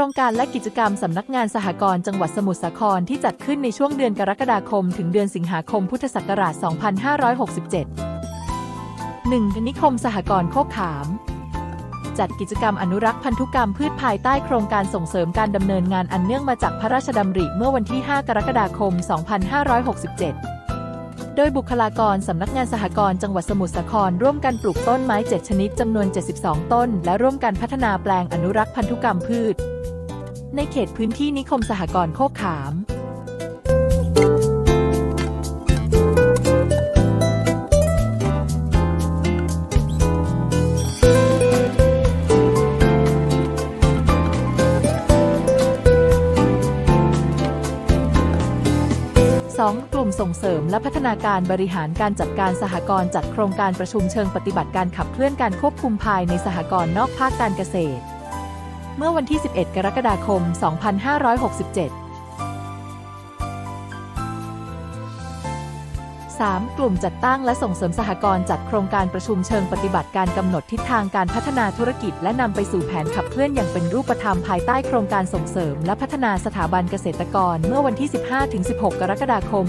ครงการและกิจกรรมสำนักงานสหกรณ์จังหวัดสมุทรสาครที่จัดขึ้นในช่วงเดือนกรกฎาคม ถึงเดือนสิงหาคมพุทธศักราช 2567 1. นิคมสหกรณ์โคกขาม จัดกิจกรรมอนุรักษ์พันธุกรรมพืชภายใต้โครงการส่งเสริมการดำเนินงานอันเนื่องมาจากพระราชดำริเมื่อวันที่ 5 กรกฎาคม 2567โดยบุคลากรสำนักงานสหกรณ์จังหวัดสมุทรสาครร่วมกันปลูกต้นไม้ 7 ชนิดจำนวน 72 ต้น และร่วมกันพัฒนาแปลงอนุรักษ์พันธุกรรมพืช ในเขตพื้นที่นิคมสหกรณ์โคกขาม 2. กลุ่มส่งเสริมและพัฒนาการบริหารการจัดการสหกรณ์จัดโครงการประชุมเชิงปฏิบัติการขับเคลื่อนการควบคุมภายในสหกรณ์นอกภาคการเกษตร เมื่อวันที่ 11 กรกฎาคม 2567 3. กลุ่มจัดตั้งและส่งเสริมสหกรณ์จัดโครงการประชุมเชิงปฏิบัติการกำหนดทิศทางการพัฒนาธุรกิจ และนำไปสู่แผนขับเคลื่อนอย่างเป็นรูปธรรมภายใต้โครงการส่งเสริม และพัฒนาสถาบันเกษตรกรเมื่อวันที่ 15-16 กรกฎาคม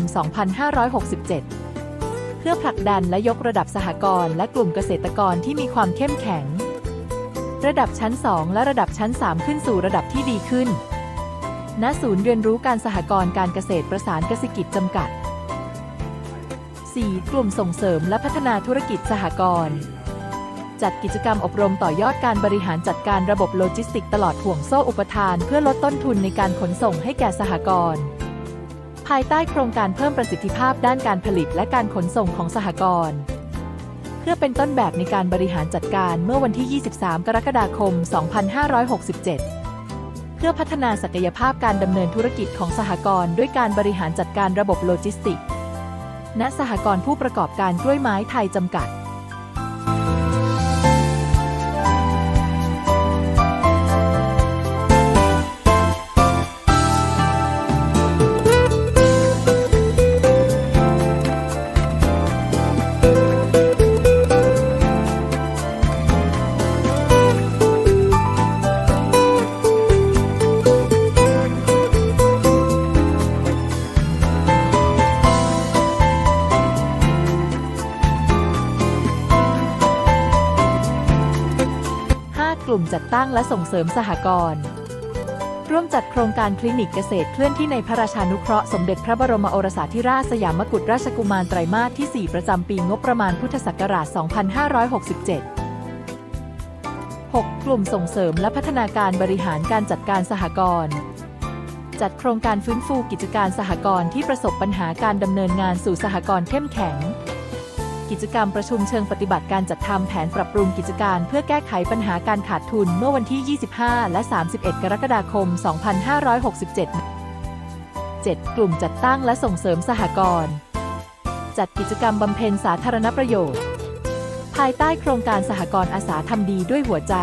2567 เพื่อผลักดันและยกระดับสหกรณ์และกลุ่มเกษตรกรที่มีความเข้มแข็ง ระดับชั้น 2 และระดับชั้น 3 ขึ้นสู่ระดับที่ดีขึ้น ณ ศูนย์เรียนรู้การสหกรณ์การเกษตรประสานเกษตรกิจจำกัด 4. กลุ่มส่งเสริมและพัฒนาธุรกิจสหกรณ์จัดกิจกรรมอบรมต่อยอดการบริหารจัดการระบบโลจิสติกตลอดห่วงโซ่อุปทาน เพื่อลดต้นทุนในการขนส่งให้แก่สหกรณ์ภายใต้โครงการเพิ่มประสิทธิภาพด้านการผลิตและการขนส่งของสหกรณ์ เพื่อเป็นต้นแบบในการบริหารจัดการเมื่อวันที่ 23 กรกฎาคม 2567 เพื่อพัฒนาศักยภาพการดำเนินธุรกิจของสหกรณ์ด้วยการบริหารจัดการระบบโลจิสติก ณ สหกรณ์ผู้ประกอบการกล้วยไม้ไทยจำกัด กลุ่มจัดตั้งและส่งเสริมสหกรณ์ร่วมจัดโครงการคลินิกเกษตรเคลื่อนที่ในพระราชานุเคราะห์สมเด็จพระบรมโอรสาธิราชสยามกุฎราชกุมารไตรมาสที่ 4 ประจำปีงบประมาณพุทธศักราช 2567 6. กลุ่มส่งเสริมและพัฒนาการบริหารการจัดการสหกรณ์จัดโครงการฟื้นฟูกิจการสหกรณ์ที่ประสบปัญหาการดำเนินงานสู่สหกรณ์เข้มแข็ง กิจกรรมประชุมเชิงปฏิบัติการจัดทำแผนปรับปรุงกิจการเพื่อแก้ไขปัญหาการขาดทุนเมื่อวันที่ 25 และ 31 กรกฎาคม 2567 7. กลุ่มจัดตั้งและส่งเสริมสหกรณ์จัดกิจกรรมบำเพ็ญสาธารณประโยชน์ ภายใต้โครงการสหกรณ์อาสาทำดีด้วยหัวใจ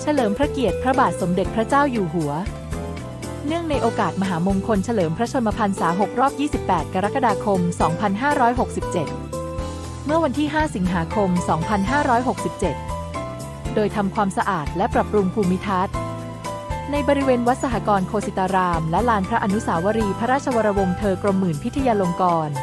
เฉลิมพระเกียรติพระบาทสมเด็จพระเจ้าอยู่หัวเนื่องในโอกาสมหามงคลเฉลิมพระชนมพรรษา 6 รอบ 28 กรกฎาคม 2567 เมื่อวันที่ 5 สิงหาคม 2567 โดยทำความสะอาดและปรับปรุงภูมิทัศน์ ในบริเวณวัดสหกรณ์โคสิตาราม และลานพระอนุสาวรีย์พระราชวรวงศ์เธอกรมหมื่นพิทยาลงกรณ์